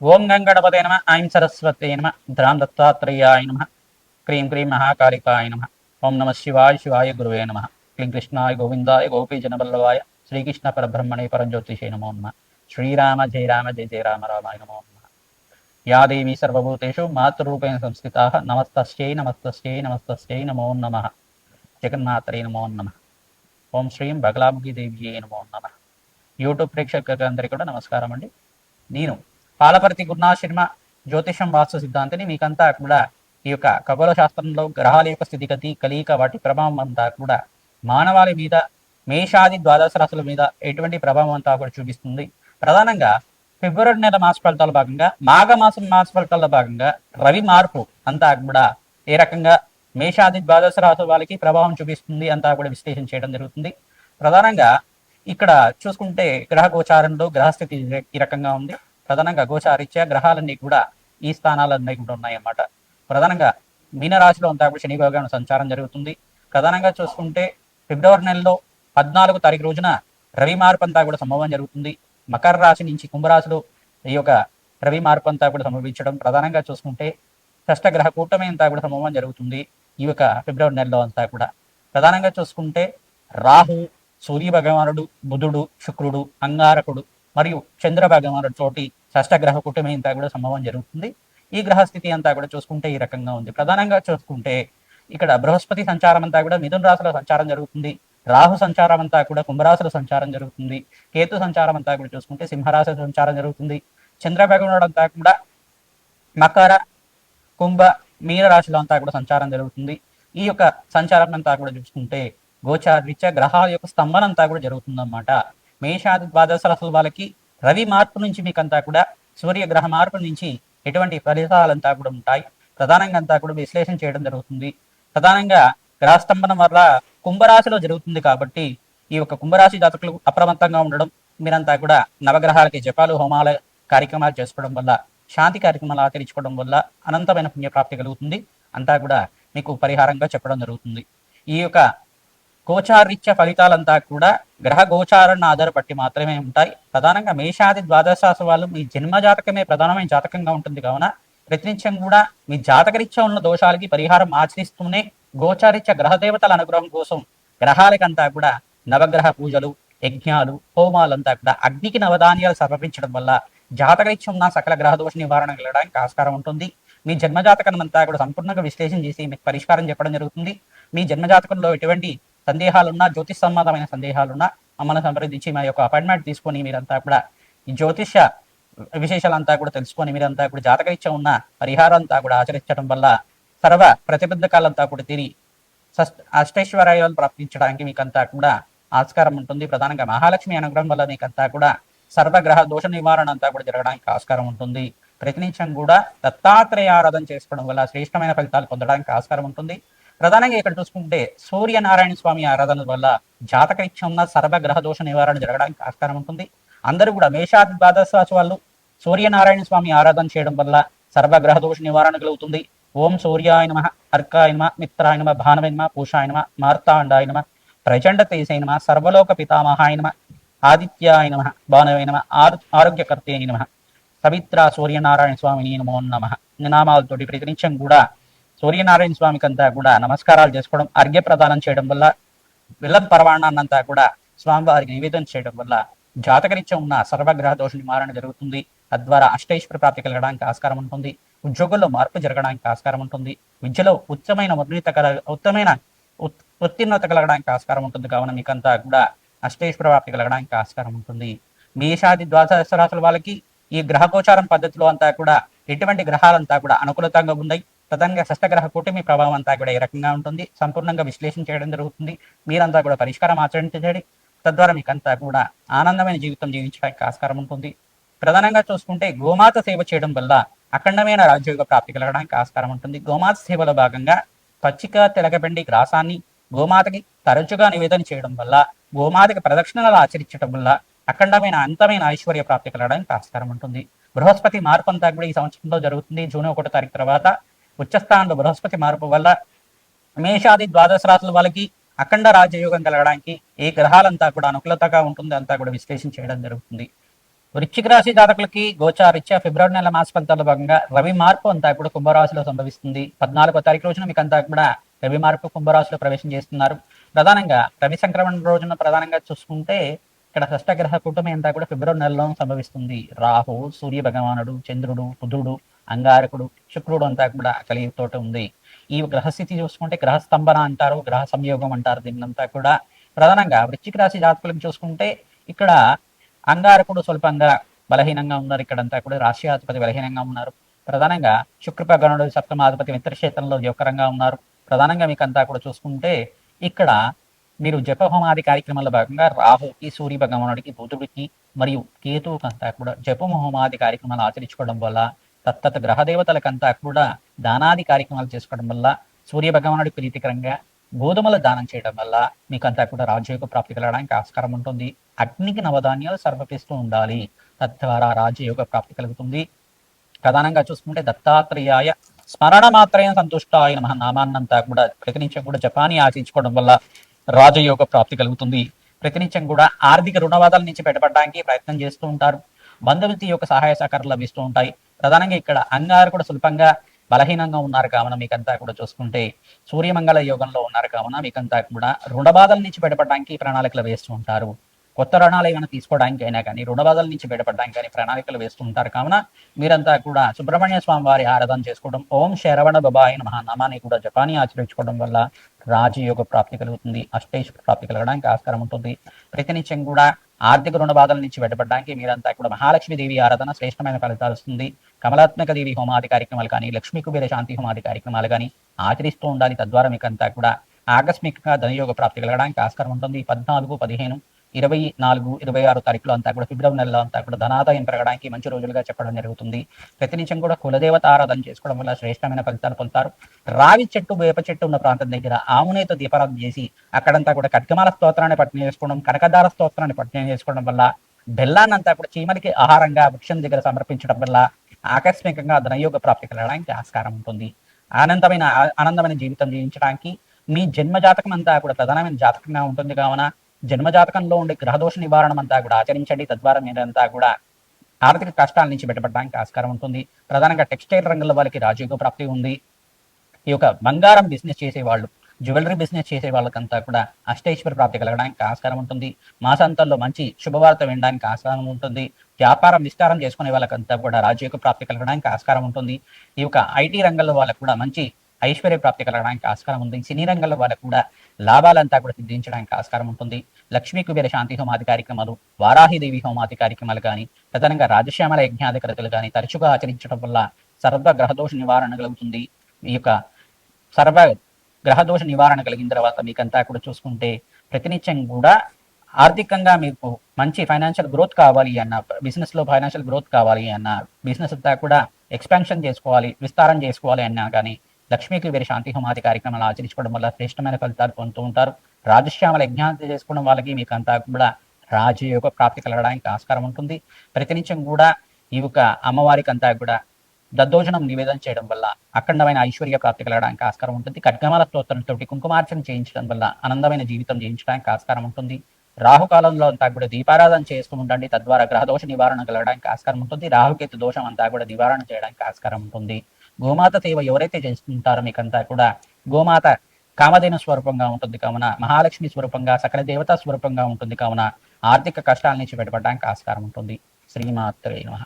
ఓం గంగణపతే నమ ఐం సరస్వతే నమ ధ్రాం దత్తాత్రేయాయ నమ క్రీం క్రీం మహాకాళికాయ నమ ఓం నమ శివాయ శివాయ గురువే నమ క్లీం కృష్ణాయ గోవిందాయ గోపీజనవల్లభాయ శ్రీకృష్ణ పరబ్రహ్మణే పరంజ్యోతిషే నమో నమ శ్రీరామ జయ రామ జయ జయ రామ రామాయ నమో నమ. యా దేవీ సర్వభూతేషు మాతృరూపేణ సంస్కృత నమస్తస్యై నమస్తస్యై నమస్తస్యై నమో నమ. జగన్మాత్రే నమో నమ. ఓం శ్రీం బగలాముఖి దేవి నమో నమ. యూట్యూబ్ ప్రేక్షకులందరికీ కూడా నమస్కారం అండి నేను పాలపర్తి గురునాశర్మ జ్యోతిషం వాస్తు సిద్ధాంతిని మీకంతా కూడా ఈ యొక్క ఖగోళ శాస్త్రంలో గ్రహాల యొక్క స్థితిగతి కలియిక వాటి ప్రభావం అంతా కూడా మానవాళి మీద మేషాది ద్వాదశ రాశుల మీద ఎటువంటి ప్రభావం అంతా కూడా చూపిస్తుంది. ప్రధానంగా ఫిబ్రవరి నెల మాస ఫలితాల భాగంగా మాఘమాసం మాస ఫలితాల భాగంగా రవి మార్పు అంతా కూడా ఏ రకంగా మేషాది ద్వాదశ రాశుల వాళ్ళకి ప్రభావం చూపిస్తుంది అంతా కూడా విశ్లేషణ చేయడం జరుగుతుంది. ప్రధానంగా ఇక్కడ చూసుకుంటే గ్రహ గోచారంలో గ్రహస్థితి ఈ రకంగా ఉంది. ప్రధానంగా గోచారీత్యా గ్రహాలన్నీ కూడా ఈ స్థానాలన్నీ కూడా ఉన్నాయన్నమాట. ప్రధానంగా మీనరాశిలో అంతా కూడా శని భగవాన్ సంచారం జరుగుతుంది. ప్రధానంగా చూసుకుంటే ఫిబ్రవరి నెలలో పద్నాలుగు తారీఖు రోజున రవి మార్పు అంతా కూడా సంభవం జరుగుతుంది. మకర రాశి నుంచి కుంభరాశిలో ఈ యొక్క రవి మార్పు అంతా కూడా సంభవించడం ప్రధానంగా చూసుకుంటే షష్టగ్రహ కూటమి అంతా కూడా సంభవం జరుగుతుంది ఈ యొక్క ఫిబ్రవరి నెలలో అంతా కూడా. ప్రధానంగా చూసుకుంటే రాహు సూర్య భగవానుడు బుధుడు శుక్రుడు అంగారకుడు మరియు చంద్ర భగవానుడు తోటి షష్టగ్రహ కూటమి ఇంత కూడా సంభవం జరుగుతుంది. ఈ గ్రహ స్థితి అంతా కూడా చూసుకుంటే ఈ రకంగా ఉంది. ప్రధానంగా చూసుకుంటే ఇక్కడ బృహస్పతి సంచారం అంతా కూడా మిథున రాశిలో సంచారం జరుగుతుంది. రాహు సంచారం అంతా కూడా కుంభరాశిలో సంచారం జరుగుతుంది. కేతు సంచారం అంతా కూడా చూసుకుంటే సింహరాశి సంచారం జరుగుతుంది. చంద్ర అంతా కూడా మకర కుంభ మీన రాశిలో అంతా కూడా సంచారం జరుగుతుంది. ఈ యొక్క సంచారం అంతా కూడా చూసుకుంటే గోచారీత్యా గ్రహాల యొక్క స్తంభన అంతా కూడా జరుగుతుందన్నమాట. మేషాది ద్వాదశ రాశుల వాళ్ళకి రవి మార్పు నుంచి మీకంతా కూడా సూర్యగ్రహ మార్పు నుంచి ఎటువంటి ఫలితాలంతా కూడా ఉంటాయి. ప్రధానంగా అంతా కూడా విశ్లేషణ చేయడం జరుగుతుంది. ప్రధానంగా గ్రహస్తంభనం వల్ల కుంభరాశిలో జరుగుతుంది కాబట్టి ఈ యొక్క కుంభరాశి జాతకులు అప్రమత్తంగా ఉండడం మీరంతా కూడా నవగ్రహాలకి జపాలు హోమాల కార్యక్రమాలు చేసుకోవడం వల్ల శాంతి కార్యక్రమాలు ఆచరించుకోవడం వల్ల అనంతమైన పుణ్యప్రాప్తి కలుగుతుంది. అంతా కూడా మీకు పరిహారంగా చెప్పడం జరుగుతుంది. ఈ యొక్క గోచారీత్య ఫలితాలంతా కూడా గ్రహ గోచారాన్ని ఆధారపట్టి మాత్రమే ఉంటాయి. ప్రధానంగా మేషాది ద్వాదశ వాళ్ళు మీ జన్మ జాతకమే ప్రధానమైన జాతకంగా ఉంటుంది. కావున ప్రతినిత్యం కూడా మీ జాతకరీత్యా ఉన్న దోషాలకి పరిహారం ఆచరిస్తూనే గోచారీత్య గ్రహ దేవతల అనుగ్రహం కోసం గ్రహాలకంతా కూడా నవగ్రహ పూజలు యజ్ఞాలు హోమాలంతా కూడా అగ్నికి నవధాన్యాలు సమర్పించడం వల్ల జాతకరీత్యం ఉన్న సకల గ్రహదోష నివారణ కలగడానికి ఆస్కారం ఉంటుంది. మీ జన్మజాతకం అంతా కూడా సంపూర్ణంగా విశ్లేషణ చేసి మీకు పరిష్కారం చెప్పడం జరుగుతుంది. మీ జన్మజాతకంలో ఎటువంటి సందేహాలున్నా జ్యోతిష్ సంబంధమైన సందేహాలున్నా మమ్మల్ని సంప్రదించి మా యొక్క అపాయింట్మెంట్ తీసుకొని మీరంతా కూడా ఈ జ్యోతిష విశేషాలంతా కూడా తెలుసుకొని మీరంతా కూడా జాతకరీత్యా ఉన్న పరిహారం అంతా కూడా ఆచరించడం వల్ల సర్వ ప్రతిబద్ధకాలంతా కూడా తిరిగి అష్టైశ్వర్యాలు ప్రాప్తించడానికి మీకంతా కూడా ఆస్కారం ఉంటుంది. ప్రధానంగా మహాలక్ష్మి అనుగ్రహం వల్ల మీకంతా కూడా సర్వగ్రహ దోష నివారణ అంతా కూడా జరగడానికి ఆస్కారం ఉంటుంది. ప్రతినిత్యం కూడా దత్తాత్రేయ ఆరాధన చేసుకోవడం వల్ల శ్రేష్టమైన ఫలితాలు పొందడానికి ఆస్కారం ఉంటుంది. ప్రధానంగా ఇక్కడ చూసుకుంటే సూర్యనారాయణ స్వామి ఆరాధన వల్ల జాతకరీత్యం ఉన్న సర్వగ్రహ దోష నివారణ జరగడానికి ఆస్కారం ఉంటుంది. అందరూ కూడా మేషాది ద్వాదశ వాళ్ళు సూర్యనారాయణ స్వామి ఆరాధన చేయడం వల్ల సర్వగ్రహ దోష నివారణ కలుగుతుంది. ఓం సూర్యాయ నమ అర్కాయ నమ మిత్రాయ నమ భానవే నమ పూషాయ నమ మార్తాండాయ నమ ప్రచండ తేజాయ నమ సర్వలోక పితామహాయ నమ ఆదిత్యాయ నమ భానవే నమ ఆరోగ్యకర్తే నమ సవిత్ర సూర్యనారాయణ స్వామిని నమో నమ నామాలతోటి ప్రతినిత్యం కూడా సూర్యనారాయణ స్వామికి అంతా కూడా నమస్కారాలు చేసుకోవడం అర్ఘ్య ప్రదానం చేయడం వల్ల విల్లం పర్వాణాన్నంతా కూడా స్వామివారికి నివేదన చేయడం వల్ల జాతకరీత్యా ఉన్న సర్వగ్రహ దోష నివారణ జరుగుతుంది. తద్వారా అష్టైశ్వర ప్రాప్తి కలగడానికి ఆస్కారం ఉంటుంది. ఉద్యోగంలో మార్పు జరగడానికి ఆస్కారం ఉంటుంది. విద్యలో ఉత్తమైన ఉన్నత కల ఉత్తమైన ఉత్- ఉత్తీర్ణత కలగడానికి ఆస్కారం ఉంటుంది. కావున మీకంతా కూడా అష్టేశ్వర ప్రాప్తి కలగడానికి ఆస్కారం ఉంటుంది. మేషాది ద్వాదశ రాశుల వాళ్ళకి ఈ గ్రహ గోచారం పద్ధతిలో అంతా కూడా ఎటువంటి గ్రహాలంతా కూడా అనుకూలతంగా ఉన్నాయి. ప్రధానంగా షష్టగ్రహ కూటమి ప్రభావం అంతా కూడా ఏ రకంగా ఉంటుంది? సంపూర్ణంగా విశ్లేషణ చేయడం జరుగుతుంది. మీరంతా కూడా పరిష్కారం ఆచరించండి. తద్వారా మీకంతా కూడా ఆనందమైన జీవితం జీవించడానికి ఆస్కారం ఉంటుంది. ప్రధానంగా చూసుకుంటే గోమాత సేవ చేయడం వల్ల అఖండమైన రాజ్యోగ ప్రాప్తి కలగడానికి ఆస్కారం ఉంటుంది. గోమాత సేవలో భాగంగా పచ్చిక తెలగబెండి గ్రాసాన్ని గోమాతకి తరచుగా నివేదన చేయడం వల్ల గోమాతకి ప్రదక్షిణలు ఆచరించడం వల్ల అఖండమైన అంతమైన ఐశ్వర్య ప్రాప్తి కలగడానికి ఆస్కారం ఉంటుంది. బృహస్పతి మార్పు అంతా కూడా ఈ సంవత్సరంలో జరుగుతుంది. జూన్ ఒకటో తారీఖు తర్వాత ఉచ్చస్థానంలో బృహస్పతి మార్పు వల్ల మేషాది ద్వాదశ రాశుల వాళ్ళకి అఖండ రాజయోగం కలగడానికి ఏ గ్రహాలంతా కూడా అనుకూలతగా ఉంటుంది అంతా కూడా విశ్లేషణ చేయడం జరుగుతుంది. వృశ్చిక రాశి జాతకులకి గోచారిత్య ఫిబ్రవరి నెల మాస ఫలితాల్లో భాగంగా రవి మార్పు అంతా కూడా కుంభరాశిలో సంభవిస్తుంది. పద్నాలుగో తారీఖు రోజున మీకు అంతా కూడా రవి మార్పు కుంభరాశిలో ప్రవేశం చేస్తున్నారు. ప్రధానంగా రవి సంక్రమణ రోజున ప్రధానంగా చూసుకుంటే ఇక్కడ షష్టగ్రహ కూటమి అంతా కూడా ఫిబ్రవరి నెలలో సంభవిస్తుంది. రాహు సూర్య భగవానుడు చంద్రుడు బుధుడు అంగారకుడు శుక్రుడు అంతా కూడా కలిగితోటి ఉంది. ఈ గ్రహస్థితి చూసుకుంటే గ్రహస్తంభన అంటారు గ్రహ సంయోగం అంటారు. దీన్నంతా కూడా ప్రధానంగా వృశ్చిక రాశి జాతకులను చూసుకుంటే ఇక్కడ అంగారకుడు స్వల్పంగా బలహీనంగా ఉన్నారు. ఇక్కడంతా కూడా రాష్ట్రాధిపతి బలహీనంగా ఉన్నారు. ప్రధానంగా శుక్రపగణుడు సప్తమాధిపతి మిత్రక్షేత్రంలో యోగకరంగా ఉన్నారు. ప్రధానంగా మీకు అంతా కూడా చూసుకుంటే ఇక్కడ మీరు జపహోమాది కార్యక్రమంలో భాగంగా రాహుకి సూర్య భగవానుడికి బుధుడికి మరియు కేతువుకంతా కూడా జపహోమాది కార్యక్రమాలు ఆచరించుకోవడం వల్ల తత్తత గ్రహదేవతలకంతా కూడా దానాది కార్యక్రమాలు చేసుకోవడం వల్ల సూర్య భగవానుడి ప్రీతికరంగా గోధుమల దానం చేయడం వల్ల మీకు అంతా కూడా రాజయోగ ప్రాప్తి కలగడానికి ఆస్కారం ఉంటుంది. అగ్నికి నవధాన్యాలు సర్వపిస్తూ ఉండాలి. తద్వారా రాజయోగ ప్రాప్తి కలుగుతుంది. ప్రధానంగా చూసుకుంటే దత్తాత్రేయాయ స్మరణ మాత్రమే సంతుష్ట ఆయన నామాన్నంతా కూడా ప్రతినిత్యం కూడా జపాని ఆచరించుకోవడం వల్ల రాజయోగ ప్రాప్తి కలుగుతుంది. ప్రతినిత్యం కూడా ఆర్థిక రుణవాదాల నుంచి బయటపడడానికి ప్రయత్నం చేస్తూ ఉంటారు. బంధుమితి యొక్క సహాయ సహకారాలు లభిస్తూ ఉంటాయి. ప్రధానంగా ఇక్కడ అంగారు కూడా సులభంగా బలహీనంగా ఉన్నారు కావున మీకంతా కూడా చూసుకుంటే సూర్యమంగళ యోగంలో ఉన్నారు కావున మీకంతా కూడా రుణబాధల నుంచి బయటపడడానికి ప్రణాళికలు వేస్తూ ఉంటారు. కొత్త రుణాలు ఏమైనా తీసుకోవడానికి అయినా కానీ రుణబాధల నుంచి బయటపడడానికి కానీ ప్రణాళికలు వేస్తూ ఉంటారు కావున మీరంతా కూడా సుబ్రహ్మణ్య స్వామి వారి ఆరాధన చేసుకోవడం ఓం శరవణ బబాయి మహానామాన్ని కూడా జపాని ఆచరించుకోవడం వల్ల రాజయోగ ప్రాప్తి కలుగుతుంది అష్టేశ్వర ప్రాప్తి కలగడానికి ఆస్కారం ఉంటుంది. ప్రతినిత్యం కూడా ఆర్థిక రుణ బాధల నుంచి బయటపడడానికి మీరంతా కూడా మహాలక్ష్మీదేవి ఆరాధన శ్రేష్టమైన ఫలితాలు వస్తుంది. కమలాత్మక దేవి హోమాది కార్యక్రమాలు కానీ లక్ష్మీ కుబేర శాంతి హోమాది కార్యక్రమాలు కానీ ఆచరిస్తూ ఉండాలి. తద్వారా మీకంతా కూడా ఆకస్మికంగా ధనయోగ ప్రాప్తి కలగడానికి ఆస్కారం ఉంటుంది. పద్నాలుగు పదిహేను ఇరవై నాలుగు ఇరవై ఆరు తారీఖులో అంతా కూడా ఫిబ్రవరి నెలలో అంతా కూడా ధనాదాయం పెరగడానికి మంచి రోజులుగా చెప్పడం జరుగుతుంది. ప్రతినిత్యం కూడా కులదేవత ఆరాధన చేసుకోవడం వల్ల శ్రేష్టమైన ఫలితాలు పొందుతారు. రావి చెట్టు వేప చెట్టు ఉన్న ప్రాంతం దగ్గర ఆవునేతో దీపారాధన చేసి అక్కడంతా కూడా కట్కమాల స్తోత్రాన్ని పట్టణం చేసుకోవడం కనకదార స్తోత్రాన్ని పట్టణం చేసుకోవడం వల్ల బెల్లాన్నంతా కూడా చీమలకి ఆహారంగా వృక్షం దగ్గర సమర్పించడం వల్ల ఆకస్మికంగా ధనయోగ ప్రాప్తి కలగడానికి ఆస్కారం ఉంటుంది. ఆనందమైన ఆనందమైన జీవితం జీవించడానికి మీ జన్మ జాతకం అంతా కూడా ప్రధానమైన జాతకంగా ఉంటుంది కావున జన్మజాతకంలో ఉండే గ్రహదోష నివారణం అంతా కూడా ఆచరించండి. తద్వారా మీరంతా కూడా ఆర్థిక కష్టాల నుంచి బయటపడడానికి ఆస్కారం ఉంటుంది. ప్రధానంగా టెక్స్టైల్ రంగంలో వాళ్ళకి రాజయోగ ప్రాప్తి ఉంది. ఈ యొక్క బంగారం బిజినెస్ చేసే వాళ్ళు జ్యువెలరీ బిజినెస్ చేసే వాళ్ళకంతా కూడా అష్టైశ్వర ప్రాప్తి కలగడానికి ఆస్కారం ఉంటుంది. మాసాంతంలో మంచి శుభవార్త వినడానికి ఆస్కారం ఉంటుంది. వ్యాపారం విస్తారం చేసుకునే వాళ్ళకంతా కూడా రాజయోగ ప్రాప్తి కలగడానికి ఆస్కారం ఉంటుంది. ఈ యొక్క ఐటీ రంగంలో వాళ్ళకు కూడా మంచి ఐశ్వర్య ప్రాప్తి కలగడానికి ఆస్కారం ఉంది సినీ రంగంలో వాళ్ళకు కూడా లాభాలంతా కూడా సిద్ధించడానికి ఆస్కారం ఉంటుంది. లక్ష్మీ కుబేర శాంతి హోమాది కార్యక్రమాలు వారాహిదేవి హోమాది కార్యక్రమాలు కానీ ప్రధానంగా రాజశ్యామల యజ్ఞాధికరతలు కానీ తరచుగా ఆచరించడం వల్ల సర్వ గ్రహదోష నివారణ కలుగుతుంది. ఈ యొక్క సర్వ గ్రహదోష నివారణ కలిగిన తర్వాత మీకంతా కూడా చూసుకుంటే ప్రతినిత్యం కూడా ఆర్థికంగా మీకు మంచి ఫైనాన్షియల్ గ్రోత్ కావాలి అన్న బిజినెస్లో ఫైనాన్షియల్ గ్రోత్ కావాలి అన్న బిజినెస్ అంతా కూడా ఎక్స్పాన్షన్ చేసుకోవాలి విస్తారం చేసుకోవాలి అన్నా కానీ లక్ష్మీకి వీరి శాంతి హోమాది కార్యక్రమాలు ఆచరించుకోవడం వల్ల శ్రేష్టమైన ఫలితాలు పొందుతూ ఉంటారు. రాజశ్యామల యజ్ఞాంతి చేసుకోవడం వాళ్ళకి మీకు అంతా కూడా రాజయోగ ప్రాప్తి కలగడానికి ఆస్కారం ఉంటుంది. ప్రతినిత్యం కూడా ఈ యొక్క అమ్మవారికి అంతా కూడా దద్దోజనం నివేదన చేయడం వల్ల అఖండమైన ఐశ్వర్య ప్రాప్తి కలగడానికి ఆస్కారం ఉంటుంది. ఖడ్గమాల స్తోత్రంతో కుంకుమార్చన చేయించడం వల్ల ఆనందమైన జీవితం జీవించడానికి ఆస్కారం ఉంటుంది. రాహుకాలంలో అంతా కూడా దీపారాధన చేస్తూ ఉండండి. తద్వారా గ్రహదోష నివారణ కలగడానికి ఆస్కారం ఉంటుంది. రాహుకేతు దోషం అంతా కూడా నివారణ చేయడానికి ఆస్కారం ఉంటుంది. గోమాత సేవ ఎవరైతే చేస్తుంటారో మీకంతా కూడా గోమాత కామధేన స్వరూపంగా ఉంటుంది కావున మహాలక్ష్మి స్వరూపంగా సకల దేవతా స్వరూపంగా ఉంటుంది కావున ఆర్థిక కష్టాల నుంచి బయటపడడానికి ఆస్కారం ఉంటుంది. శ్రీమాత్రే నమ.